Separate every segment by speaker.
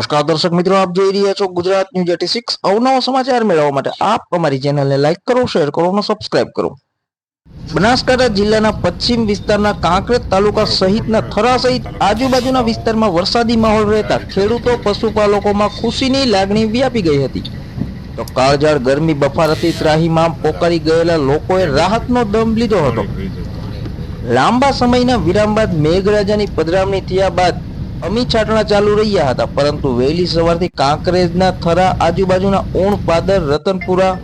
Speaker 1: નમસ્કાર દર્શક મિત્રો, આપ જોઈ રહ્યા છો ગુજરાત ન્યૂઝ એટી સિક્સ અવનવા સમાચાર મેળવવા માટે આપ અમારી ચેનલને લાઈક કરો, શેર કરો અને સબસ્ક્રાઇબ કરો. બનાસકાંઠા જિલ્લાના પશ્ચિમ વિસ્તારના કાંકરેજ તાલુકા સહિતના થરા સહિત આજુબાજુના વિસ્તારમાં વરસાદી માહોલ રહેતા ખેડૂતો, પશુપાલકોમાં ખુશીની લાગણી વ્યાપી ગઈ હતી. તો કાળઝાળ ગરમી બફારતી ત્રાહીમામ પોકારી ગયેલા લોકોએ રાહતનો દમ લીધો હતો. લાંબા સમયના વિરામ બાદ મેઘરાજાની પધરામણી થયા બાદ અમી છાંટણા ચાલુ રહ્યા હતા, પરંતુ વહેલી સવારથી કાંકરેજના થરા આજુબાજુના ઊણ, પાદર, રતનપુરા,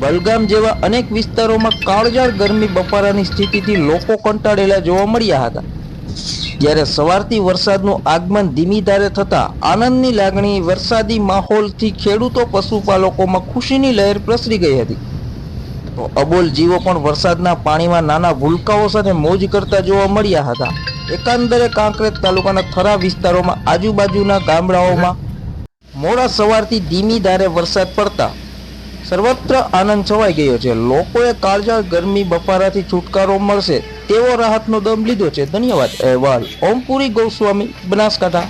Speaker 1: બલગામ જેવા અનેક વિસ્તારોમાં કાળજાળ ગરમી બફારાની સ્થિતિથી લોકો કંટાળેલા જોવા મળ્યા હતા. જ્યારે સવારથી વરસાદનું આગમન ધીમી ધારે થતા આનંદની લાગણી વરસાદી માહોલથી ખેડૂતો, પશુપાલકોમાં ખુશીની લહેર પ્રસરી ગઈ હતી. અબોલ જીવો પણ વરસાદના પાણીમાં નાના ભૂલકાઓ સાથે મોજ કરતા જોવા મળ્યા હતા. એકાંદરે કાંકરેજ તાલુકાના થરા વિસ્તારોમાં આજુબાજુના ગામડાઓમાં મોડા સવારથી ધીમી ધારે વરસાદ પડતા સર્વત્ર આનંદ છવાઈ ગયો છે. લોકોએ કાળજાળ ગરમી બફારાથી છુટકારો મળશે તેવો રાહતનો દમ લીધો છે. ધન્યવાદ અહેવાલ. ઓમપુરી ગૌસ્વામી, બનાસકાંઠા.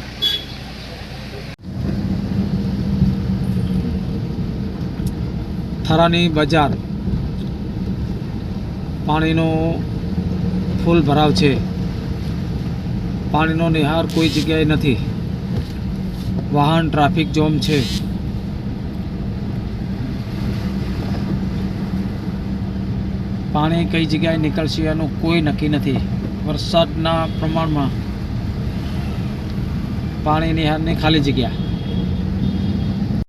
Speaker 2: થરાની બજાર પાણીનો ફૂલ ભરાવ છે. પાણીનો નિહાર કોઈ જગ્યાએ નથી. વાહન ટ્રાફિક જોમ છે. પાણી કઈ જગ્યાએ નીકળશે એનું કોઈ નક્કી નથી. વરસાદના પ્રમાણમાં પાણી નિહારની ખાલી જગ્યા.